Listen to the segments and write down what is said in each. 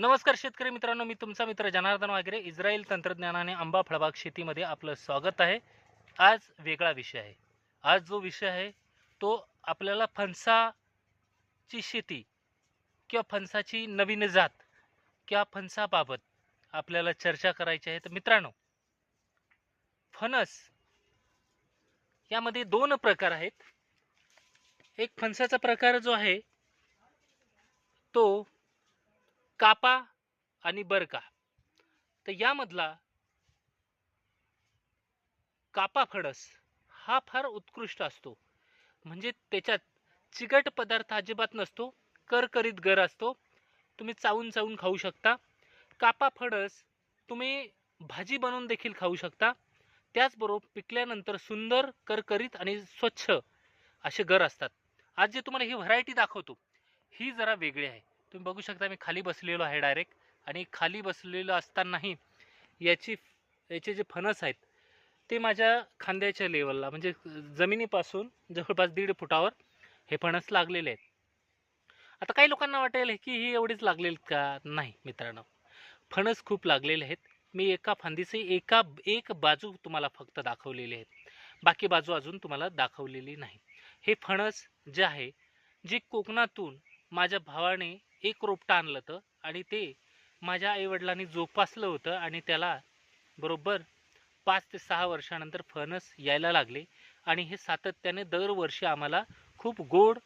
नमस्कार शेतकरी मित्रांनो मी तुमचा मित्र जनार्दन वागरे. इस्रायल तंत्रज्ञानाने आंबा फळबाग शेतीमध्ये आपलं स्वागत आहे. आज वेगळा विषय आहे. आज जो विषय आहे तो आपल्याला फणसाची शेती किंवा फणसाची नवीन जात किंवा फणसाबाबत आपल्याला चर्चा करायची आहे. तर मित्रांनो फणस यामध्ये दोन प्रकार आहेत. एक फणसाचा प्रकार जो आहे तो कापा आणि बरका तर यामधला कापा फणस हा फार उत्कृष्ट असतो. म्हणजे त्याच्यात चिकट पदार्थ अजिबात नसतो करकरीत गर असतो. तुम्ही चावून चावून खाऊ शकता. कापा फणस तुम्ही भाजी बनवून देखील खाऊ शकता. त्याचबरोबर पिकल्यानंतर सुंदर करकरीत आणि स्वच्छ असे गर असतात. आज जे तुम्हाला ही व्हरायटी दाखवतो ही जरा वेगळी आहे. तुम्ही बघू शकता मी खाली बसलेलो आहे डायरेक्ट आणि खाली बसलेलो असतानाही याची याचे जे फणस आहेत ते माझ्या खांद्याच्या लेवलला म्हणजे जमिनीपासून जवळपास दीड फुटावर हे फणस लागलेले आहेत. आता काही लोकांना वाटेल की ही एवढीच लागलेली का? नाही मित्रांनो. फणस खूप लागलेले आहेत. मी एका फांदीचे एका एक बाजू तुम्हाला फक्त दाखवलेली आहेत. बाकी बाजू अजून तुम्हाला दाखवलेली नाही. हे फणस जे आहे जे कोकणातून माझ्या भावाने एक रोपटं आणलं होतं आणि ते माझ्या आईवडिलांनी जोपासलं होतं आणि त्याला बरोबर पाच ते सहा वर्षानंतर फणस यायला लागले. आणि हे सातत्याने दरवर्षी आम्हाला खूप गोड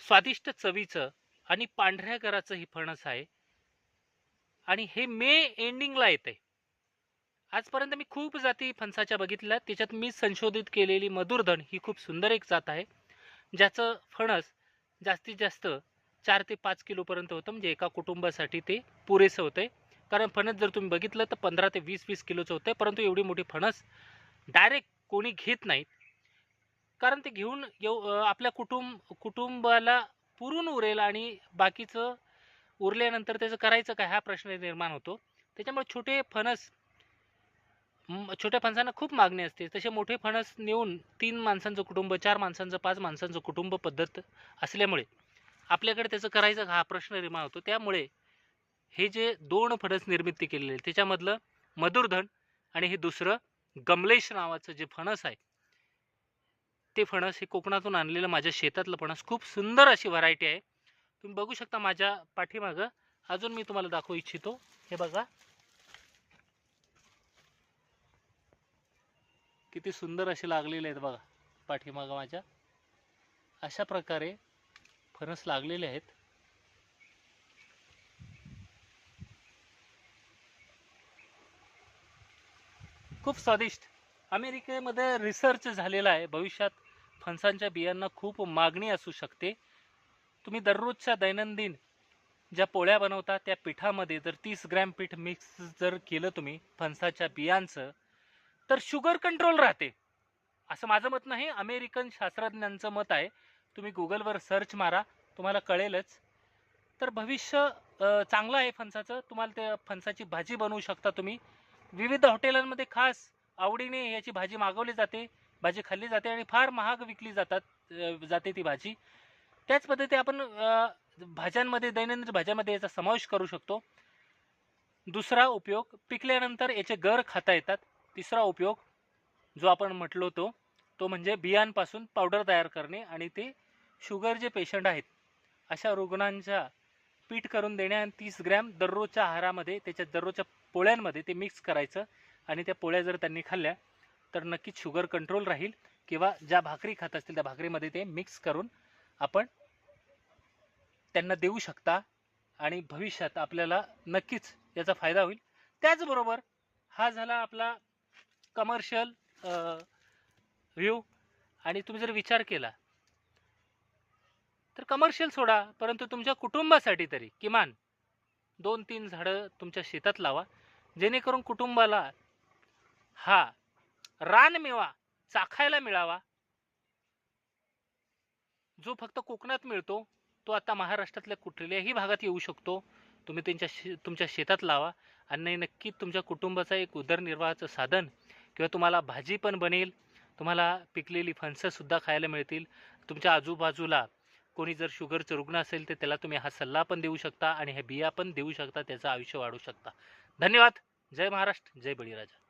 स्वादिष्ट चवीचं आणि पांढऱ्या कराचं ही फणस आहे. आणि हे मे एंडिंगला येते आजपर्यंत मी खूप जाती फणसाच्या बघितल्या. त्याच्यात मी संशोधित केलेली मधुरधन ही खूप सुंदर एक जात आहे. ज्याचं फणस जास्तीत जास्त चार ते पाच किलोपर्यंत होतं. म्हणजे एका कुटुंबासाठी ते पुरेसं होतं कारण फणस जर तुम्ही बघितलं तर पंधरा ते वीस वीस किलोचं होतं परंतु एवढी मोठी फणस डायरेक्ट कोणी घेत नाहीत. कारण ते घेऊन येऊ आपल्या कुटुंब कुटुंबाला पुरून उरेल आणि बाकीचं उरल्यानंतर त्याचं करायचं काय? हा प्रश्न निर्माण होतो. त्याच्यामुळे छोटे फणस छोट्या फणसांना खूप मागणी असते. तसे मोठे फणस नेऊन तीन माणसांचं कुटुंब चार माणसांचं पाच माणसांचं कुटुंब पद्धत असल्यामुळे आपल्याकडे त्याचं करायचं का हा प्रश्न निर्माण होतो. त्यामुळे हे जे दोन फणस निर्मिती केलेले त्याच्यामधलं मधुरधन आणि हे दुसरं गमलेश नावाचं जे फणस आहे ते फणस हे कोकणातून आणलेलं माझ्या शेतातलं फणस. खूप सुंदर अशी व्हरायटी आहे. तुम्ही बघू शकता माझ्या पाठीमागं. अजून मी तुम्हाला दाखवू इच्छितो. हे बघा. किती सुंदर असे लागलेले आहेत बघा पाठीमागं माझ्या. अशा प्रकारे फणस लागलेले आहेत. खूप स्वादिष्ट. अमेरिकेमध्ये रिसर्च झालेला आहे. भविष्यात फणसांच्या बियांना खूप मागणी असू शकते. तुम्ही दररोजच्या दैनंदिन ज्या पोळ्या बनवता त्या पिठामध्ये जर तीस ग्रॅम पीठ मिक्स जर केलं तुम्ही फणसाच्या बियांचं तर शुगर कंट्रोल राहते. असं माझं मत नाही. अमेरिकन शास्त्रज्ञांचं मत आहे. तुम्ही गुगलवर सर्च मारा तुम्हाला कळेलच. तर भविष्य चांगलं आहे फणसाचं. तुम्हाला त्या फणसाची भाजी बनवू शकता तुम्ही. विविध हॉटेलांमध्ये खास आवडीने याची भाजी मागवली जाते भाजी खाल्ली जाते आणि फार महाग विकली जातात जाते ती भाजी. त्याच पद्धती आपण भाज्यांमध्ये दैनंदिन भाज्यामध्ये याचा समावेश करू शकतो. दुसरा उपयोग पिकल्यानंतर याचे गर खाता येतात. तिसरा उपयोग जो आपण म्हटलो तो तो म्हणजे बियांपासून पावडर तयार करणे आणि ते शुगर जे पेशंट आहेत अशा रुग्णांच्या पीठ करून देणे आणि तीस ग्रॅम दररोजच्या आहारामध्ये त्याच्या दररोजच्या पोळ्यांमध्ये ते मिक्स करायचं आणि त्या पोळ्या जर त्यांनी खाल्ल्या तर नक्कीच शुगर कंट्रोल राहील किंवा ज्या भाकरी खात असतील त्या भाकरीमध्ये ते मिक्स करून आपण त्यांना देऊ शकता आणि भविष्यात आपल्याला नक्कीच याचा फायदा होईल. त्याचबरोबर हा झाला आपला कमर्शियल व्ह्यू आणि तुम्ही जर विचार केला तर कमर्शियल सोडा परंतु तुमच्या कुटुंबासाठी तरी किमान दोन तीन झाडं तुमच्या शेतात लावा जेणेकरून कुटुंबाला हा रानमेवा चाखायला मिळावा. जो फक्त कोकणात मिळतो तो आता महाराष्ट्रातल्या कुठल्याही भागात येऊ शकतो. तुम्ही त्यांच्या शे तुमच्या शेतात लावा. आणि नक्की तुमच्या कुटुंबाचा एक उदरनिर्वाहाचं साधन किंवा तुम्हाला भाजी पण बनेल. तुम्हाला पिकलेली फणसंसुद्धा खायला मिळतील. तुमच्या आजूबाजूला कोणी जर शुगरचं रुग्ण असेल तर त्याला तुम्ही हा सल्ला पण देऊ शकता आणि हे बिया पण देऊ शकता त्याचं आयुष्य वाढवू शकता. धन्यवाद. जय महाराष्ट्र जय बळीराजा.